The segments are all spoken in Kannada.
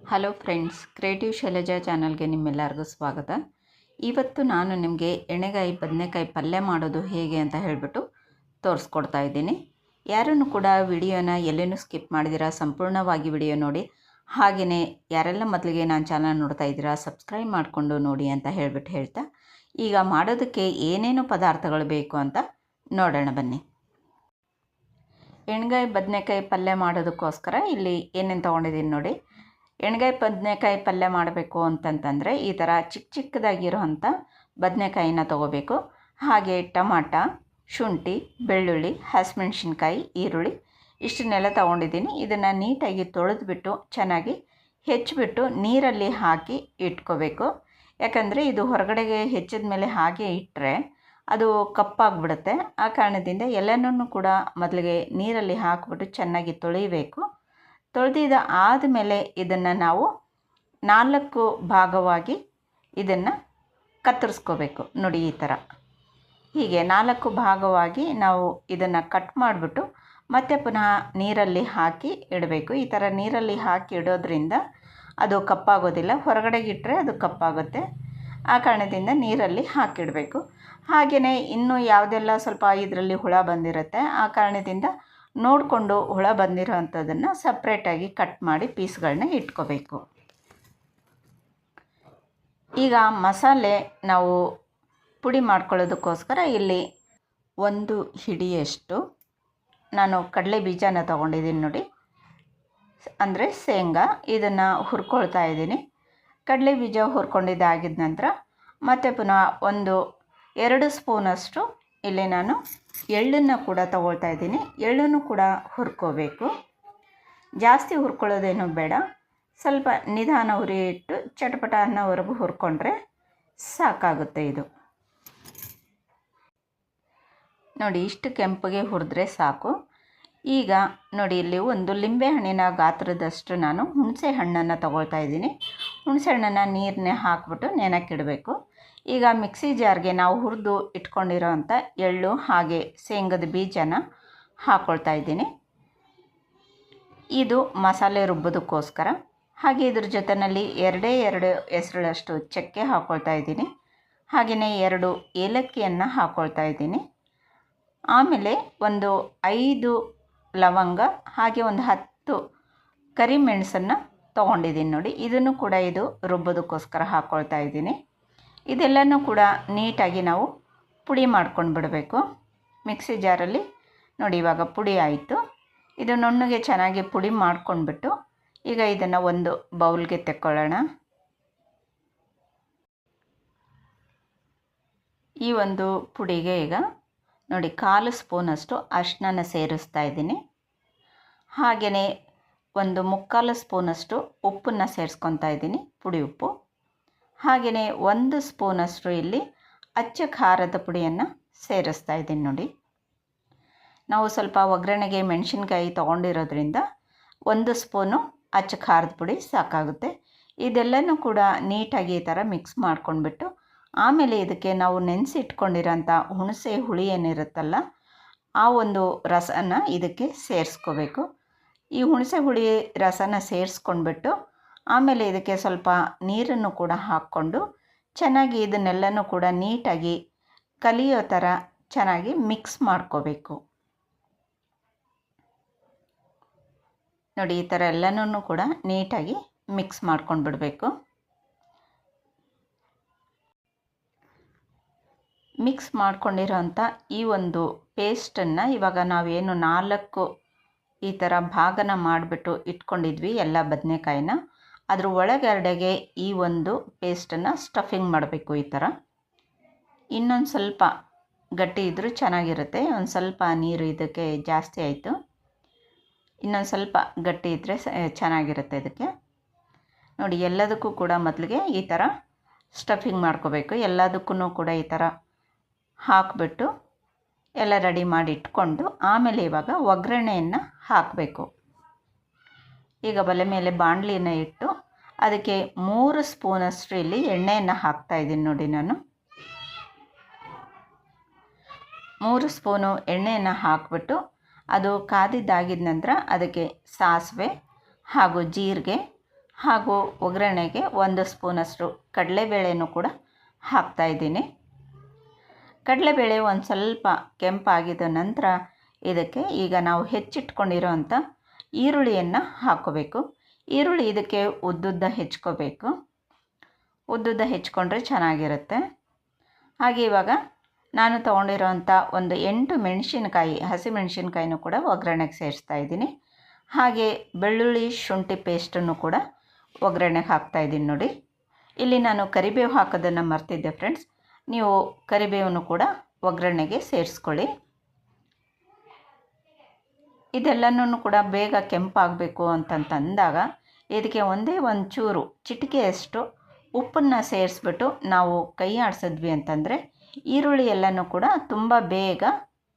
ಹಲೋ ಫ್ರೆಂಡ್ಸ್, ಕ್ರಿಯೇಟಿವ್ ಶೈಲಜಾ ಚಾನಲ್ಗೆ ನಿಮ್ಮೆಲ್ಲರಿಗೂ ಸ್ವಾಗತ. ಇವತ್ತು ನಾನು ನಿಮಗೆ ಎಣ್ಣೆಗಾಯಿ ಬದನೆಕಾಯಿ ಪಲ್ಯ ಮಾಡೋದು ಹೇಗೆ ಅಂತ ಹೇಳಿಬಿಟ್ಟು ತೋರಿಸ್ಕೊಡ್ತಾ ಇದ್ದೀನಿ. ಯಾರನ್ನು ಕೂಡ ವಿಡಿಯೋನ ಎಲ್ಲೇನೂ ಸ್ಕಿಪ್ ಮಾಡಿದಿರಾ ಸಂಪೂರ್ಣವಾಗಿ ವಿಡಿಯೋ ನೋಡಿ. ಹಾಗೆಯೇ ಯಾರೆಲ್ಲ ಮೊದಲಿಗೆ ನಾನು ಚಾನಲ್ ನೋಡ್ತಾ ಇದ್ದೀರಾ, ಸಬ್ಸ್ಕ್ರೈಬ್ ಮಾಡಿಕೊಂಡು ನೋಡಿ ಅಂತ ಹೇಳಿಬಿಟ್ಟು ಹೇಳ್ತಾ. ಈಗ ಮಾಡೋದಕ್ಕೆ ಏನೇನು ಪದಾರ್ಥಗಳು ಬೇಕು ಅಂತ ನೋಡೋಣ ಬನ್ನಿ. ಎಣ್ಗಾಯಿ ಬದನೆಕಾಯಿ ಪಲ್ಯ ಮಾಡೋದಕ್ಕೋಸ್ಕರ ಇಲ್ಲಿ ಏನೇನು ತೊಗೊಂಡಿದ್ದೀನಿ ನೋಡಿ. ಎಣ್ಗಾಯಿ ಬದನೆಕಾಯಿ ಪಲ್ಯ ಮಾಡಬೇಕು ಅಂತಂತಂದರೆ ಈ ಥರ ಚಿಕ್ಕ ಚಿಕ್ಕದಾಗಿರೋಂಥ ಬದನೆಕಾಯಿನ ತೊಗೋಬೇಕು. ಹಾಗೆ ಟಮಾಟ, ಶುಂಠಿ, ಬೆಳ್ಳುಳ್ಳಿ, ಹಸಿಮೆಣ್ಸಿನ್ಕಾಯಿ, ಈರುಳ್ಳಿ ಇಷ್ಟನ್ನೆಲ್ಲ ತೊಗೊಂಡಿದ್ದೀನಿ ಇದನ್ನು ನೀಟಾಗಿ ತೊಳೆದುಬಿಟ್ಟು ಚೆನ್ನಾಗಿ ಹೆಚ್ಚಿಬಿಟ್ಟು ನೀರಲ್ಲಿ ಹಾಕಿ ಇಟ್ಕೋಬೇಕು. ಯಾಕಂದರೆ ಇದು ಹೊರಗಡೆಗೆ ಹೆಚ್ಚಿದ ಮೇಲೆ ಹಾಗೆ ಇಟ್ಟರೆ ಅದು ಕಪ್ಪಾಗಿಬಿಡುತ್ತೆ. ಆ ಕಾರಣದಿಂದ ಎಲ್ಲನೂ ಕೂಡ ಮೊದಲಿಗೆ ನೀರಲ್ಲಿ ಹಾಕಿಬಿಟ್ಟು ಚೆನ್ನಾಗಿ ತೊಳಿಬೇಕು ತೊಳೆದಿದ ಆದಮೇಲೆ ಇದನ್ನು ನಾವು ನಾಲ್ಕು ಭಾಗವಾಗಿ ಇದನ್ನು ಕತ್ತರಿಸ್ಕೋಬೇಕು. ನೋಡಿ ಈ ಥರ. ಹೀಗೆ ನಾಲ್ಕು ಭಾಗವಾಗಿ ನಾವು ಇದನ್ನು ಕಟ್ ಮಾಡಿಬಿಟ್ಟು ಮತ್ತೆ ಪುನಃ ನೀರಲ್ಲಿ ಹಾಕಿ ಇಡಬೇಕು. ಈ ಥರ ನೀರಲ್ಲಿ ಹಾಕಿ ಇಡೋದ್ರಿಂದ ಅದು ಕಪ್ಪಾಗೋದಿಲ್ಲ. ಹೊರಗಡೆಗಿಟ್ಟರೆ ಅದು ಕಪ್ಪಾಗುತ್ತೆ. ಆ ಕಾರಣದಿಂದ ನೀರಲ್ಲಿ ಹಾಕಿಡಬೇಕು. ಹಾಗೆಯೇ ಇನ್ನೂ ಯಾವುದೆಲ್ಲ ಸ್ವಲ್ಪ ಇದರಲ್ಲಿ ಹುಳ ಬಂದಿರುತ್ತೆ, ಆ ಕಾರಣದಿಂದ ನೋಡಿಕೊಂಡು ಹುಳ ಬಂದಿರೋ ಅಂಥದ್ದನ್ನು ಸಪ್ರೇಟಾಗಿ ಕಟ್ ಮಾಡಿ ಪೀಸ್ಗಳನ್ನ ಇಟ್ಕೋಬೇಕು. ಈಗ ಮಸಾಲೆ ನಾವು ಪುಡಿ ಮಾಡ್ಕೊಳ್ಳೋದಕ್ಕೋಸ್ಕರ ಇಲ್ಲಿ ಒಂದು ಹಿಡಿಯಷ್ಟು ನಾನು ಕಡಲೆ ಬೀಜನ ತೊಗೊಂಡಿದ್ದೀನಿ ನೋಡಿ. ಅಂದರೆ ಶೇಂಗಾ, ಇದನ್ನು ಹುರ್ಕೊಳ್ತಾ ಇದ್ದೀನಿ. ಕಡಲೆ ಬೀಜ ಹುರ್ಕೊಂಡಿದ್ದಾಗಿದ್ದ ನಂತರ ಮತ್ತೆ ಪುನಃ ಒಂದು ಎರಡು ಸ್ಪೂನಷ್ಟು ಇಲ್ಲಿ ನಾನು ಎಳ್ಳನ್ನು ಕೂಡ ತಗೊಳ್ತಾ ಇದ್ದೀನಿ. ಎಳ್ಳನ್ನು ಕೂಡ ಹುರ್ಕೋಬೇಕು. ಜಾಸ್ತಿ ಹುರ್ಕೊಳ್ಳೋದೇನು ಬೇಡ. ಸ್ವಲ್ಪ ನಿಧಾನ ಉರಿ ಇಟ್ಟು ಚಟಪಟ ಅನ್ನೋವರೆಗೂ ಹುರ್ಕೊಂಡ್ರೆ ಸಾಕಾಗುತ್ತೆ ಇದು. ನೋಡಿ, ಇಷ್ಟು ಕೆಂಪಗೆ ಹುರಿದ್ರೆ ಸಾಕು. ಈಗ ನೋಡಿ, ಇಲ್ಲಿ ಒಂದು ಲಿಂಬೆ ಹಣ್ಣಿನ ಗಾತ್ರದಷ್ಟು ನಾನು ಹುಣಸೆ ಹಣ್ಣನ್ನು ತಗೊಳ್ತಾ ಇದ್ದೀನಿ. ಹುಣಸೆ ಹಣ್ಣನ್ನು ನೀರನ್ನೇ ಹಾಕ್ಬಿಟ್ಟು ನೆನಕ್ಕಿಡಬೇಕು ಈಗ ಮಿಕ್ಸಿ ಜಾರ್ಗೆ ನಾವು ಹುರಿದು ಇಟ್ಕೊಂಡಿರೋ ಅಂಥ ಎಳ್ಳು ಹಾಗೆ ಶೇಂಗದ ಬೀಜನ ಹಾಕ್ಕೊಳ್ತಾ ಇದ್ದೀನಿ. ಇದು ಮಸಾಲೆ ರುಬ್ಬೋದಕ್ಕೋಸ್ಕರ. ಹಾಗೆ ಇದ್ರ ಜೊತೆಯಲ್ಲಿ ಎರಡೇ ಎರಡು ಹೆಸರುಳಷ್ಟು ಚಕ್ಕೆ ಹಾಕ್ಕೊಳ್ತಾ ಇದ್ದೀನಿ. ಹಾಗೆಯೇ ಎರಡು ಏಲಕ್ಕಿಯನ್ನು ಹಾಕ್ಕೊಳ್ತಾ ಇದ್ದೀನಿ. ಆಮೇಲೆ ಒಂದು ಐದು ಲವಂಗ, ಹಾಗೆ ಒಂದು ಹತ್ತು ಕರಿಮೆಣಸನ್ನು ತೊಗೊಂಡಿದ್ದೀನಿ ನೋಡಿ. ಇದನ್ನು ಕೂಡ ಇದು ರುಬ್ಬೋದಕ್ಕೋಸ್ಕರ ಹಾಕ್ಕೊಳ್ತಾ ಇದ್ದೀನಿ. ಇದೆಲ್ಲನೂ ಕೂಡ ನೀಟಾಗಿ ನಾವು ಪುಡಿ ಮಾಡ್ಕೊಂಡು ಬಿಡಬೇಕು. ಮಿಕ್ಸಿ ಜಾರಲ್ಲಿ ನೋಡಿ ಇವಾಗ ಪುಡಿ ಆಯಿತು. ಇದು ನುಣ್ಣಗೆ ಚೆನ್ನಾಗಿ ಪುಡಿ ಮಾಡ್ಕೊಂಡ್ಬಿಟ್ಟು ಈಗ ಇದನ್ನು ಒಂದು ಬೌಲ್ಗೆ ತೆಕ್ಕೊಳ್ಳೋಣ. ಈ ಒಂದು ಪುಡಿಗೆ ಈಗ ನೋಡಿ ಕಾಲು ಸ್ಪೂನಷ್ಟು ಅರ್ಶಿನ ಸೇರಿಸ್ತಾ ಇದ್ದೀನಿ. ಹಾಗೆಯೇ ಒಂದು ಮುಕ್ಕಾಲು ಸ್ಪೂನಷ್ಟು ಉಪ್ಪನ್ನು ಸೇರಿಸ್ಕೊತಾ ಇದ್ದೀನಿ, ಪುಡಿ ಉಪ್ಪು. ಹಾಗೆಯೇ ಒಂದು ಸ್ಪೂನಷ್ಟು ಇಲ್ಲಿ ಅಚ್ಚ ಖಾರದ ಪುಡಿಯನ್ನು ಸೇರಿಸ್ತಾ ಇದ್ದೀನಿ ನೋಡಿ. ನಾವು ಸ್ವಲ್ಪ ಒಗ್ಗರಣೆಗೆ ಮೆಣಸಿನ್ಕಾಯಿ ತೊಗೊಂಡಿರೋದ್ರಿಂದ ಒಂದು ಸ್ಪೂನು ಅಚ್ಚ ಖಾರದ ಪುಡಿ ಸಾಕಾಗುತ್ತೆ. ಇದೆಲ್ಲನೂ ಕೂಡ ನೀಟಾಗಿ ಈ ಥರ ಮಿಕ್ಸ್ ಮಾಡ್ಕೊಂಡ್ಬಿಟ್ಟು ಆಮೇಲೆ ಇದಕ್ಕೆ ನಾವು ನೆನೆಸಿಟ್ಕೊಂಡಿರೋಂಥ ಹುಣಸೆ ಹುಳಿ ಏನಿರುತ್ತಲ್ಲ, ಆ ಒಂದು ರಸನ ಇದಕ್ಕೆ ಸೇರಿಸ್ಕೋಬೇಕು. ಈ ಹುಣಸೆ ಹುಳಿ ರಸನ ಸೇರಿಸ್ಕೊಂಡ್ಬಿಟ್ಟು ಆಮೇಲೆ ಇದಕ್ಕೆ ಸ್ವಲ್ಪ ನೀರನ್ನು ಕೂಡ ಹಾಕ್ಕೊಂಡು ಚೆನ್ನಾಗಿ ಇದನ್ನೆಲ್ಲನೂ ಕೂಡ ನೀಟಾಗಿ ಕಲಿಯೋ ಥರ ಚೆನ್ನಾಗಿ ಮಿಕ್ಸ್ ಮಾಡ್ಕೋಬೇಕು. ನೋಡಿ, ಈ ಥರ ಎಲ್ಲನೂ ಕೂಡ ನೀಟಾಗಿ ಮಿಕ್ಸ್ ಮಾಡ್ಕೊಂಡು ಬಿಡಬೇಕು ಮಿಕ್ಸ್ ಮಾಡ್ಕೊಂಡಿರೋಂಥ ಈ ಒಂದು ಪೇಸ್ಟನ್ನು ಇವಾಗ ನಾವೇನು ನಾಲ್ಕು ಈ ಥರ ಭಾಗನ ಮಾಡಿಬಿಟ್ಟು ಇಟ್ಕೊಂಡಿದ್ವಿ ಎಲ್ಲ ಬದನೆಕಾಯಿನ. ಅದ್ರ ಒಳಗಡೆಗೆ ಈ ಒಂದು ಪೇಸ್ಟನ್ನು ಸ್ಟಫಿಂಗ್ ಮಾಡಬೇಕು ಈ ಥರ ಇನ್ನೊಂದು ಸ್ವಲ್ಪ ಗಟ್ಟಿ ಇದ್ದರೂ ಚೆನ್ನಾಗಿರುತ್ತೆ. ಒಂದು ಸ್ವಲ್ಪ ನೀರು ಇದಕ್ಕೆ ಜಾಸ್ತಿ ಆಯಿತು. ಇನ್ನೊಂದು ಸ್ವಲ್ಪ ಗಟ್ಟಿ ಇದ್ದರೆ ಚೆನ್ನಾಗಿರುತ್ತೆ ಇದಕ್ಕೆ. ನೋಡಿ, ಎಲ್ಲದಕ್ಕೂ ಕೂಡ ಮೊದಲಿಗೆ ಈ ಥರ ಸ್ಟಫಿಂಗ್ ಮಾಡ್ಕೋಬೇಕು. ಎಲ್ಲದಕ್ಕೂ ಕೂಡ ಈ ಥರ ಹಾಕಿಬಿಟ್ಟು ಎಲ್ಲ ರೆಡಿ ಮಾಡಿ ಇಟ್ಕೊಂಡು ಆಮೇಲೆ ಇವಾಗ ಒಗ್ಗರಣೆಯನ್ನು ಹಾಕಬೇಕು. ಈಗ ಬಲೆ ಮೇಲೆ ಬಾಣಲಿನ ಇಟ್ಟು ಅದಕ್ಕೆ ಮೂರು ಸ್ಪೂನಷ್ಟು ಇಲ್ಲಿ ಎಣ್ಣೆಯನ್ನು ಹಾಕ್ತಾ ಇದ್ದೀನಿ ನೋಡಿ ನಾನು. ಮೂರು ಸ್ಪೂನು ಎಣ್ಣೆಯನ್ನು ಹಾಕಿಬಿಟ್ಟು ಅದು ಕಾದಿದ್ದಾಗಿದ ನಂತರ ಅದಕ್ಕೆ ಸಾಸಿವೆ ಹಾಗೂ ಜೀರಿಗೆ ಹಾಗೂ ಒಗ್ಗರಣೆಗೆ ಒಂದು ಸ್ಪೂನಷ್ಟು ಕಡಲೆಬೇಳೆನೂ ಕೂಡ ಹಾಕ್ತಾಯಿದ್ದೀನಿ ಕಡಲೆಬೇಳೆ ಒಂದು ಸ್ವಲ್ಪ ಕೆಂಪಾಗಿದ ನಂತರ ಇದಕ್ಕೆ ಈಗ ನಾವು ಹೆಚ್ಚಿಟ್ಕೊಂಡಿರೋ ಅಂಥ ಈರುಳ್ಳಿಯನ್ನು ಹಾಕ್ಕೋಬೇಕು ಈರುಳ್ಳಿ ಇದಕ್ಕೆ ಉದ್ದುದ್ದ ಹೆಚ್ಕೋಬೇಕು. ಉದ್ದುದ್ದ ಹೆಚ್ಕೊಂಡ್ರೆ ಚೆನ್ನಾಗಿರುತ್ತೆ. ಹಾಗೆ ಇವಾಗ ನಾನು ತೊಗೊಂಡಿರೋವಂಥ ಒಂದು ಎಂಟು ಮೆಣಸಿನಕಾಯಿ, ಹಸಿ ಮೆಣಸಿನ್ಕಾಯಿನೂ ಕೂಡ ಒಗ್ಗರಣೆಗೆ ಸೇರಿಸ್ತಾ ಇದ್ದೀನಿ. ಹಾಗೆ ಬೆಳ್ಳುಳ್ಳಿ ಶುಂಠಿ ಪೇಸ್ಟನ್ನು ಕೂಡ ಒಗ್ಗರಣೆಗೆ ಹಾಕ್ತಾಯಿದ್ದೀನಿ ನೋಡಿ. ಇಲ್ಲಿ ನಾನು ಕರಿಬೇವು ಹಾಕೋದನ್ನು ಮರ್ತಿದ್ದೆ ಫ್ರೆಂಡ್ಸ್. ನೀವು ಕರಿಬೇವನ್ನು ಕೂಡ ಒಗ್ಗರಣೆಗೆ ಸೇರಿಸ್ಕೊಳ್ಳಿ. ಇದೆಲ್ಲನೂ ಕೂಡ ಬೇಗ ಕೆಂಪಾಗಬೇಕು ಅಂತಂತಂದಾಗ ಇದಕ್ಕೆ ಒಂದೇ ಒಂದು ಚೂರು ಚಿಟಿಕೆಯಷ್ಟು ಉಪ್ಪನ್ನು ಸೇರಿಸ್ಬಿಟ್ಟು ನಾವು ಕೈ ಆಡಿಸಿದ್ವಿ ಅಂತಂದರೆ ಈರುಳ್ಳಿ ಎಲ್ಲನೂ ಕೂಡ ತುಂಬ ಬೇಗ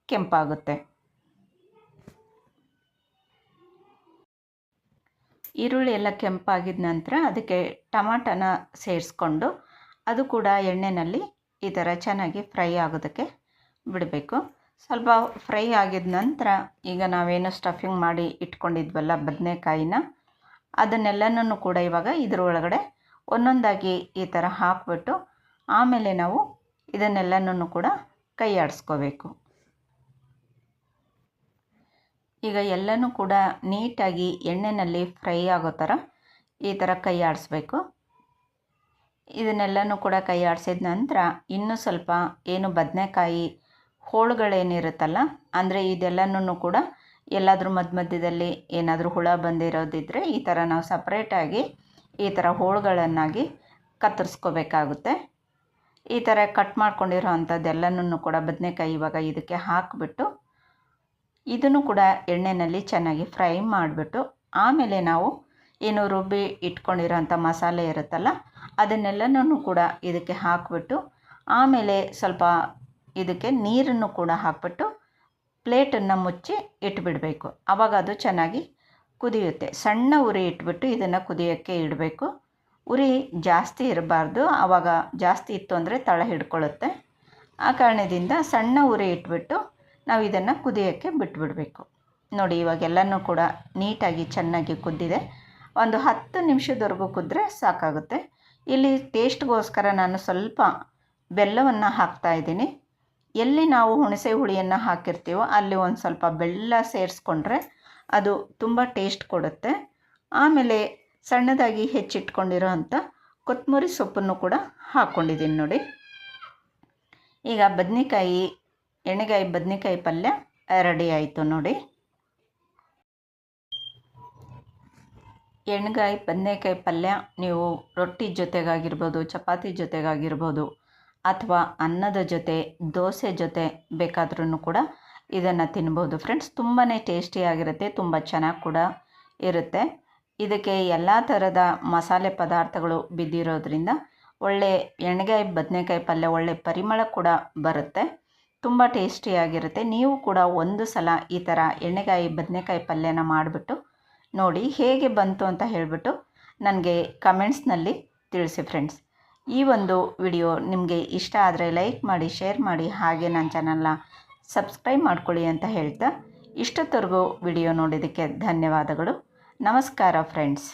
ಕೆಂಪಾಗುತ್ತೆ. ಈರುಳ್ಳಿ ಎಲ್ಲ ಕೆಂಪಾಗಿದ ನಂತರ ಅದಕ್ಕೆ ಟಮಾಟನ ಸೇರಿಸ್ಕೊಂಡು ಅದು ಕೂಡ ಎಣ್ಣೆಯಲ್ಲಿ ಈ ಥರ ಚೆನ್ನಾಗಿ ಫ್ರೈ ಆಗೋದಕ್ಕೆ ಬಿಡಬೇಕು. ಸ್ವಲ್ಪ ಫ್ರೈ ಆಗಿದ ನಂತರ ಈಗ ನಾವೇನು ಸ್ಟಫಿಂಗ್ ಮಾಡಿ ಇಟ್ಕೊಂಡಿದ್ವಲ್ಲ ಬದನೆಕಾಯಿನ, ಅದನ್ನೆಲ್ಲನೂ ಕೂಡ ಇವಾಗ ಇದರೊಳಗಡೆ ಒಂದೊಂದಾಗಿ ಈ ಥರ ಹಾಕ್ಬಿಟ್ಟು ಆಮೇಲೆ ನಾವು ಇದನ್ನೆಲ್ಲನೂ ಕೂಡ ಕೈ ಆಡಿಸ್ಕೋಬೇಕು ಈಗ ಎಲ್ಲನೂ ಕೂಡ ನೀಟಾಗಿ ಎಣ್ಣೆಯಲ್ಲಿ ಫ್ರೈ ಆಗೋ ಥರ ಈ ಥರ ಕೈ ಆಡಿಸ್ಬೇಕು ಇದನ್ನೆಲ್ಲನೂ ಕೂಡ ಕೈ ಆಡಿಸಿದ ನಂತರ ಇನ್ನೂ ಸ್ವಲ್ಪ ಏನು ಬದನೆಕಾಯಿ ಹೋಳುಗಳೇನಿರುತ್ತಲ್ಲ, ಅಂದರೆ ಇದೆಲ್ಲನೂ ಕೂಡ ಎಲ್ಲಾದರೂ ಮಧ್ಯ ಮಧ್ಯದಲ್ಲಿ ಏನಾದರೂ ಹುಳ ಬಂದಿರೋದಿದ್ದರೆ ಈ ಥರ ನಾವು ಸಪ್ರೇಟಾಗಿ ಈ ಥರ ಹೋಳುಗಳನ್ನಾಗಿ ಕತ್ತರಿಸ್ಕೋಬೇಕಾಗುತ್ತೆ. ಈ ಥರ ಕಟ್ ಮಾಡ್ಕೊಂಡಿರೋ ಅಂಥದ್ದೆಲ್ಲನೂ ಕೂಡ ಬದನೆಕಾಯಿ ಇವಾಗ ಇದಕ್ಕೆ ಹಾಕಿಬಿಟ್ಟು ಇದನ್ನು ಕೂಡ ಎಣ್ಣೆಯಲ್ಲಿ ಚೆನ್ನಾಗಿ ಫ್ರೈ ಮಾಡಿಬಿಟ್ಟು ಆಮೇಲೆ ನಾವು ಏನು ರುಬ್ಬಿ ಇಟ್ಕೊಂಡಿರೋಂಥ ಮಸಾಲೆ ಇರುತ್ತಲ್ಲ ಅದನ್ನೆಲ್ಲನೂ ಕೂಡ ಇದಕ್ಕೆ ಹಾಕಿಬಿಟ್ಟು ಆಮೇಲೆ ಸ್ವಲ್ಪ ಇದಕ್ಕೆ ನೀರನ್ನು ಕೂಡ ಹಾಕಿಬಿಟ್ಟು ಪ್ಲೇಟನ್ನು ಮುಚ್ಚಿ ಇಟ್ಬಿಡಬೇಕು. ಆವಾಗ ಅದು ಚೆನ್ನಾಗಿ ಕುದಿಯುತ್ತೆ. ಸಣ್ಣ ಉರಿ ಇಟ್ಬಿಟ್ಟು ಇದನ್ನು ಕುದಿಯೋಕ್ಕೆ ಇಡಬೇಕು. ಉರಿ ಜಾಸ್ತಿ ಇರಬಾರ್ದು. ಆವಾಗ ಜಾಸ್ತಿ ಇತ್ತು ಅಂದರೆ ತಳ ಹಿಡ್ಕೊಳ್ಳುತ್ತೆ. ಆ ಕಾರಣದಿಂದ ಸಣ್ಣ ಉರಿ ಇಟ್ಬಿಟ್ಟು ನಾವು ಇದನ್ನು ಕುದಿಯೋಕ್ಕೆ ಬಿಟ್ಬಿಡಬೇಕು. ನೋಡಿ, ಇವಾಗೆಲ್ಲನೂ ಕೂಡ ನೀಟಾಗಿ ಚೆನ್ನಾಗಿ ಕುದ್ದಿದೆ. ಒಂದು ಹತ್ತು ನಿಮಿಷದವರೆಗೂ ಕುದ್ರೆ ಸಾಕಾಗುತ್ತೆ. ಇಲ್ಲಿ ಟೇಸ್ಟ್ಗೋಸ್ಕರ ನಾನು ಸ್ವಲ್ಪ ಬೆಲ್ಲವನ್ನು ಹಾಕ್ತಾಯಿದ್ದೀನಿ ಎಲ್ಲಿ ನಾವು ಹುಣಸೆ ಹುಳಿಯನ್ನು ಹಾಕಿರ್ತೀವೋ ಅಲ್ಲಿ ಒಂದು ಸ್ವಲ್ಪ ಬೆಲ್ಲ ಸೇರಿಸ್ಕೊಂಡ್ರೆ ಅದು ತುಂಬ ಟೇಸ್ಟ್ ಕೊಡುತ್ತೆ. ಆಮೇಲೆ ಸಣ್ಣದಾಗಿ ಹೆಚ್ಚಿಟ್ಕೊಂಡಿರೋ ಅಂಥ ಕೊತ್ತಂಬರಿ ಸೊಪ್ಪನ್ನು ಕೂಡ ಹಾಕ್ಕೊಂಡಿದ್ದೀನಿ ನೋಡಿ. ಈಗ ಬದನೆಕಾಯಿ, ಎಣ್ಣೆಗಾಯಿ ಬದನೆಕಾಯಿ ಪಲ್ಯ ರೆಡಿ ಆಯಿತು ನೋಡಿ. ಎಣ್ಣೆಗಾಯಿ ಬದನೆಕಾಯಿ ಪಲ್ಯ ನೀವು ರೊಟ್ಟಿ ಜೊತೆಗಾಗಿರ್ಬೋದು, ಚಪಾತಿ ಜೊತೆಗಾಗಿರ್ಬೋದು ಅಥವಾ ಅನ್ನದ ಜೊತೆ, ದೋಸೆ ಜೊತೆ ಬೇಕಾದ್ರೂ ಕೂಡ ಇದನ್ನು ತಿನ್ಬೋದು. ಫ್ರೆಂಡ್ಸ್ ತುಂಬಾ ಟೇಸ್ಟಿಯಾಗಿರುತ್ತೆ, ತುಂಬ ಚೆನ್ನಾಗಿ ಕೂಡ ಇರುತ್ತೆ. ಇದಕ್ಕೆ ಎಲ್ಲ ಥರದ ಮಸಾಲೆ ಪದಾರ್ಥಗಳು ಬಿದ್ದಿರೋದ್ರಿಂದ ಒಳ್ಳೆ ಎಣ್ಗಾಯಿ ಬದನೆಕಾಯಿ ಪಲ್ಯ, ಒಳ್ಳೆ ಪರಿಮಳ ಕೂಡ ಬರುತ್ತೆ. ತುಂಬ ಟೇಸ್ಟಿಯಾಗಿರುತ್ತೆ. ನೀವು ಕೂಡ ಒಂದು ಸಲ ಈ ಥರ ಎಣ್ಣೆಗಾಯಿ ಬದನೆಕಾಯಿ ಪಲ್ಯನ ಮಾಡಿಬಿಟ್ಟು ನೋಡಿ ಹೇಗೆ ಬಂತು ಅಂತ ಹೇಳಿಬಿಟ್ಟು ನನಗೆ ಕಮೆಂಟ್ಸ್ನಲ್ಲಿ ತಿಳಿಸಿ ಫ್ರೆಂಡ್ಸ್ ಈ ಒಂದು ವಿಡಿಯೋ ನಿಮಗೆ ಇಷ್ಟ ಆದರೆ ಲೈಕ್ ಮಾಡಿ, ಶೇರ್ ಮಾಡಿ, ಹಾಗೆ ನನ್ನ ಚಾನಲ್ನ ಸಬ್ಸ್ಕ್ರೈಬ್ ಮಾಡ್ಕೊಳ್ಳಿ ಅಂತ ಹೇಳ್ತಾ ಇಷ್ಟೊತ್ತವರೆಗೂ ವಿಡಿಯೋ ನೋಡಿದ್ದಕ್ಕೆ ಧನ್ಯವಾದಗಳು. ನಮಸ್ಕಾರ ಫ್ರೆಂಡ್ಸ್